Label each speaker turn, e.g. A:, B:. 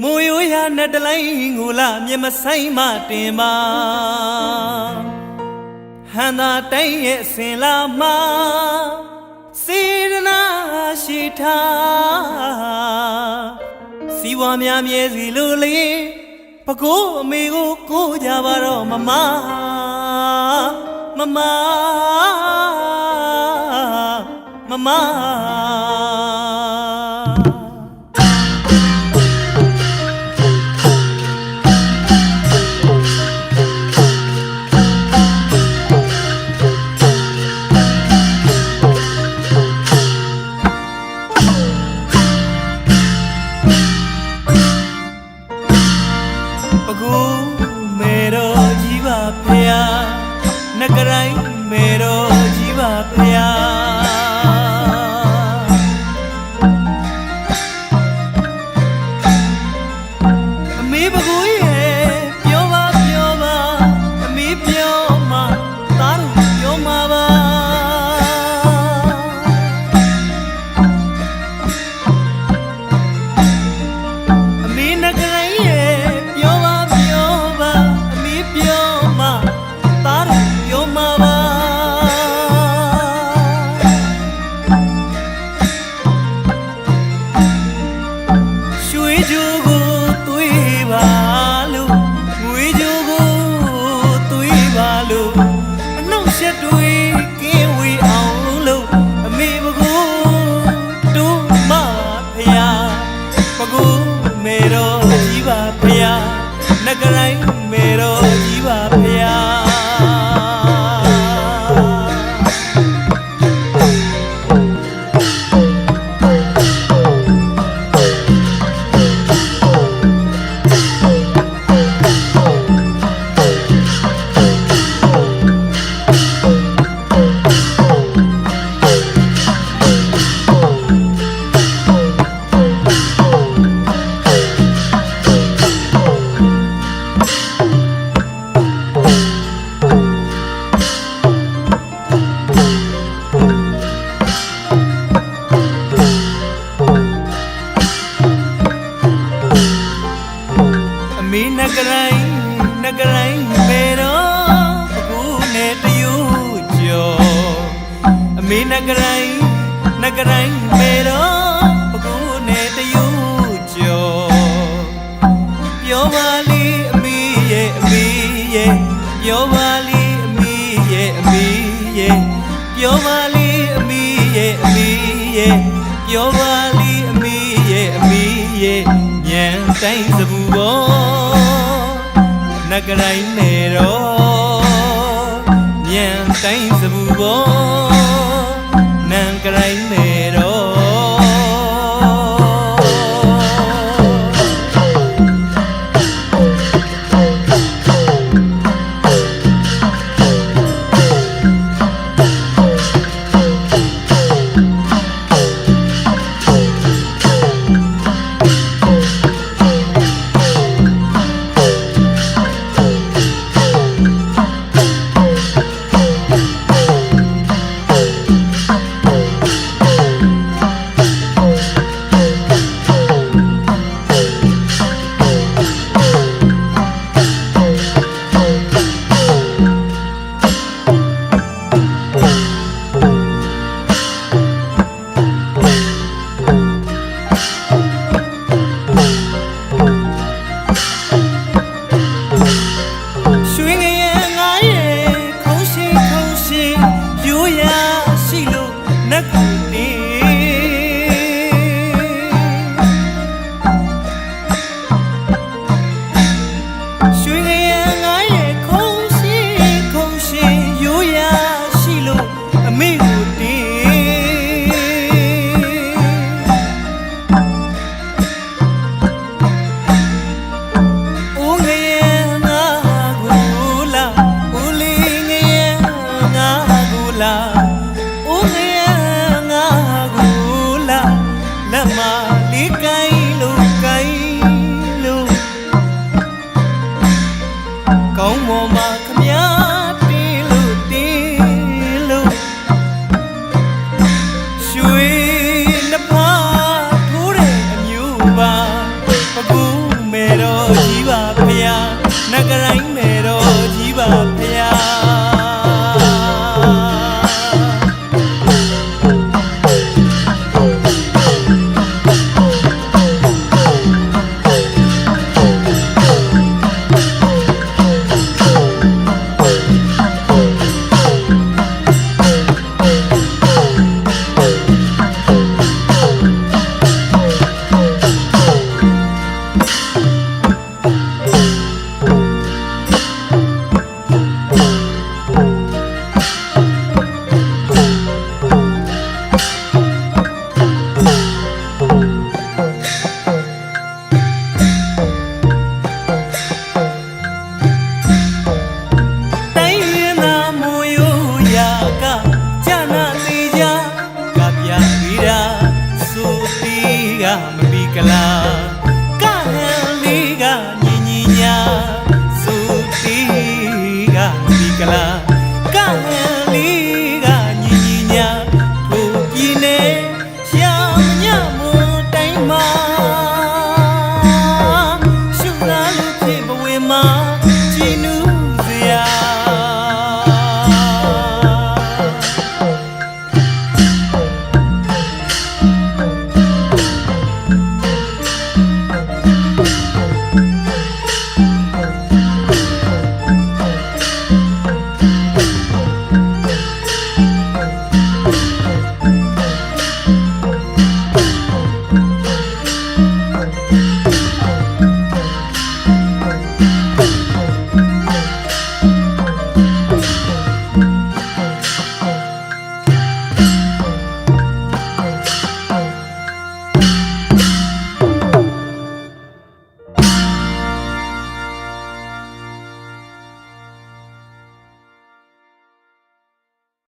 A: မူရိုးရနဲ့တလိုင်းငိုလာမြမဆိုင်မတင်ပါဟန်သာတိုင်းရဲ့အစင်လာမစေရနာရှိထားစီဝါများမြဲစီလိုလေပကိုးအမေကိုကိုးကြပါတော့မမမမမမ ကြီးပါဖေ န နဂရိုင်းမေတော်အခုနဲ့တယူကျော်အမေနဂရိုင်းနဂရိုင်းမေတော်အခုနဲ့တယူကျော်ပြောပါလေအမေရဲ့အမေရဲ့ပြောပါလေအမေရဲ့အမေရဲ့ပြောပါလေအမေရဲ့အမေရဲ့ပြောပါလေအမေရဲ့အမေရဲ့ညံတိုင်းစပူပေါ် နဂရိုင်းနေတော့ညံတိုင်းစပူပေါ်နံဂရိုင်းနေ မလေးကိုင်းလို့ကိုင်းလို့ကောင်းမော်မှာ